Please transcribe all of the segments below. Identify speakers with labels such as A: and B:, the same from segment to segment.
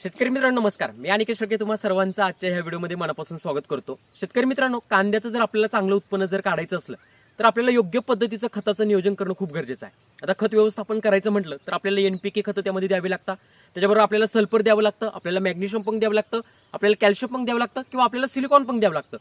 A: शेतकरी मित्रांनो नमस्कार. मी अनिकेश शेळके तुम्हाला सर्वांचं आजच्या ह्या व्हिडिओमध्ये मनापासून स्वागत करतो. शेतकरी मित्रांनो कांद्याचं जर आपल्याला चांगलं उत्पन्न जर काढायचं असलं तर आपल्याला योग्य पद्धतीचं खताचं नियोजन करणं खूप गरजेचं आहे. आता खत व्यवस्थापन करायचं म्हटलं तर आपल्याला एनपीके खतं त्यामध्ये द्यावी लागतात. त्याच्याबरोबर आपल्याला सल्फर द्यावं लागतं आपल्याला मॅग्नेशियम पण द्यावं लागतं आपल्याला कॅल्शियम पण द्यावं लागतं किंवा आपल्याला सिलिकॉन पण द्यावं लागतं.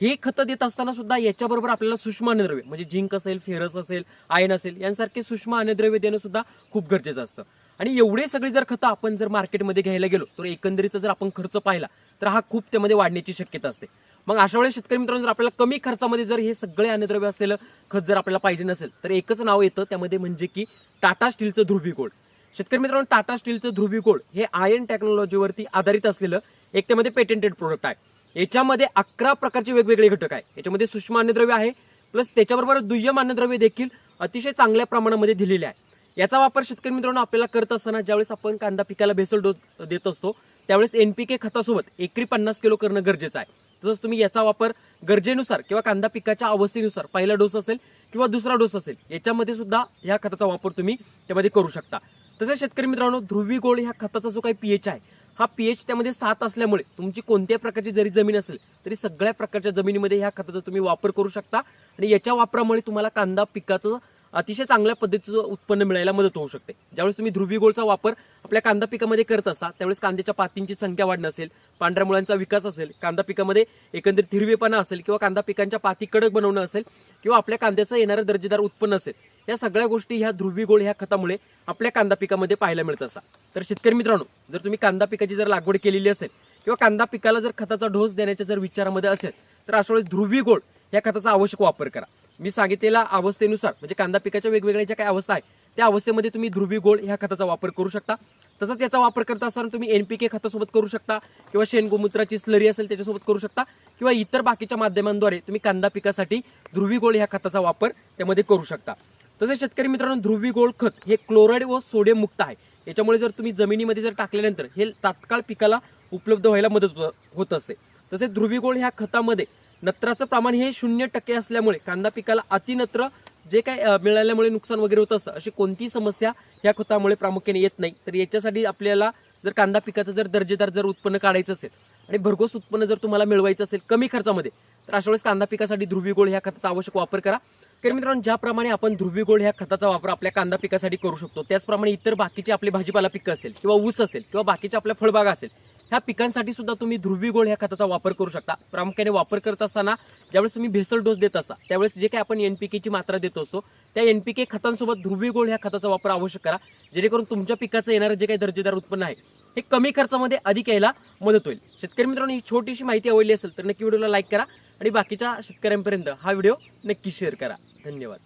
A: हे खतं देत असताना सुद्धा याच्याबरोबर आपल्याला सूक्ष्म अन्नद्रव्य म्हणजे झिंक असेल फेरस असेल आयन असेल यांसारखे सूक्ष्म अन्नद्रव्य देणं सुद्धा खूप गरजेचं असतं. आणि एवढे सगळे जर खतं आपण जर मार्केटमध्ये घ्यायला गेलो तर एकंदरीत जर आपण खर्च पाहिला तर हा खूप त्यामध्ये वाढण्याची शक्यता असते. मग अशा वेळेस शेतकरी मित्रांनो जर आपल्याला कमी खर्चामध्ये जर हे सगळे अन्नद्रव्य असलेलं खत जर आपल्याला पाहिजे नसेल तर एकच नाव येतं त्यामध्ये म्हणजे की टाटा स्टीलचं ध्रुवी गोल्ड शेतकरी मित्रांनो टाटा स्टीलचं ध्रुवी गोल्ड हे आयन टेक्नॉलॉजीवरती आधारित असलेलं एक त्यामध्ये पेटेंटेड प्रोडक्ट आहे. याच्यामध्ये अकरा प्रकारचे वेगवेगळे घटक आहे. याच्यामध्ये सूक्ष्म अन्नद्रव्य आहे प्लस त्याच्याबरोबर दुय्यम अन्नद्रव्य देखील अतिशय चांगल्या प्रमाणामध्ये दिलेले आहे. याचा वापर शेतकरी मित्रांनो आपल्याला करत असताना ज्यावेळेस आपण कांदा पिकाला भेसळ डोस देत असतो त्यावेळेस एनपीके खतासोबत एकरी पन्नास किलो करणं गरजेचं आहे. तसंच तुम्ही याचा वापर गरजेनुसार किंवा कांदा पिकाच्या अवस्थेनुसार पहिला डोस असेल किंवा दुसरा डोस असेल याच्यामध्ये सुद्धा या खताचा वापर तुम्ही त्यामध्ये करू शकता. तसेच शेतकरी मित्रांनो ध्रुवी गोळ ह्या खताचा जो काही पीएच आहे हा पीएच त्यामध्ये सात असल्यामुळे तुमची कोणत्याही प्रकारची जरी जमीन असेल तरी सगळ्या प्रकारच्या जमिनीमध्ये ह्या खताचा तुम्ही वापर करू शकता. आणि याच्या वापरामुळे तुम्हाला कांदा पिकाचं अतिशय चांगल्या पद्धतीचं उत्पन्न मिळायला मदत होऊ शकते. ज्यावेळेस तुम्ही ध्रुवी गोळचा वापर आपल्या कांदा पिकामध्ये करत असता त्यावेळेस कांद्याच्या पातींची संख्या वाढणं असेल पांढऱ्या मुळांचा विकास असेल कांदा पिकामध्ये एकंदरीत हिरवेपणा असेल किंवा कांदा पिकांच्या पाती कडक बनवणं असेल किंवा आपल्या कांद्याचं येणारं दर्जेदार उत्पन्न असेल या सगळ्या गोष्टी ह्या ध्रुवी गोळ ह्या खतामुळे आपल्या कांदा पिकामध्ये पाहायला मिळत असतात. तर शेतकरी मित्रांनो जर तुम्ही कांदा पिकाची जर लागवड केलेली असेल किंवा कांदा पिकाला जर खताचा डोस देण्याच्या जर विचारामध्ये असेल तर अशा वेळेस ध्रुवी गोळ या खताचा आवश्यक वापर करा. मी सांगितलेल्या अवस्थेनुसार म्हणजे कांदा पिकाच्या वेगवेगळ्या ज्या काही अवस्था आहे त्या अवस्थेमध्ये तुम्ही ध्रुवी गोळ ह्या खताचा वापर करू शकता. तसंच याचा वापर करत असताना तुम्ही एनपीके खतासोबत करू शकता किंवा शेण गोमूत्राची स्लरी असेल त्याच्यासोबत करू शकता किंवा इतर बाकीच्या माध्यमांद्वारे तुम्ही कांदा पिकासाठी ध्रुवी गोळ ह्या खताचा वापर त्यामध्ये करू शकता. तसेच शेतकरी मित्रांनो ध्रुवी गोळ खत हे क्लोराईड व सोडियम मुक्त आहे. याच्यामुळे जर तुम्ही जमिनीमध्ये जर टाकल्यानंतर हे तात्काळ पिकाला उपलब्ध व्हायला मदत होत असते. तसेच ध्रुवी गोळ ह्या खतामध्ये नत्राचं प्रमाण हे शून्य टक्के असल्यामुळे कांदा पिकाला अतिनत्र जे काय मिळाल्यामुळे नुकसान वगैरे होत असतं अशी कोणतीही समस्या या खतामुळे प्रामुख्याने येत नाही. तर याच्यासाठी आपल्याला जर कांदा पिकाचं जर दर्जेदार जर उत्पन्न काढायचं असेल आणि भरघोस उत्पन्न जर तुम्हाला मिळवायचं असेल कमी खर्चामध्ये तर अशा वेळेस कांदा पिकासाठी ध्रुवी गोळ ह्या खताचा आवश्यक वापर करा. तर मित्रांनो ज्याप्रमाणे आपण ध्रुवी गोळ ह्या खताचा वापर आपल्या कांदा पिकासाठी करू शकतो त्याचप्रमाणे इतर बाकीचे आपले भाजीपाला पिकं असेल किंवा ऊस असेल किंवा बाकीच्या आपल्या फळबागा असेल ह्या पिकांसाठी सुद्धा तुम्ही ध्रुवी गोळ ह्या खताचा वापर करू शकता. प्रामुख्याने वापर करत असताना ज्यावेळेस तुम्ही भेसळ डोस देत असता त्यावेळेस जे काही आपण एनपीकेची मात्रा देत असतो त्या एनपीके खतांसोबत ध्रुवी गोळ ह्या खताचा वापर आवश्यक करा. जेणेकरून तुमच्या पिकाचं येणारं जे काही दर्जेदार उत्पन्न आहे हे कमी खर्चामध्ये अधिक यायला मदत होईल. शेतकरी मित्रांनो ही छोटीशी माहिती आवडली असेल तर नक्की व्हिडिओला लाईक करा आणि बाकीच्या शेतकऱ्यांपर्यंत हा व्हिडिओ नक्की शेअर करा. धन्यवाद.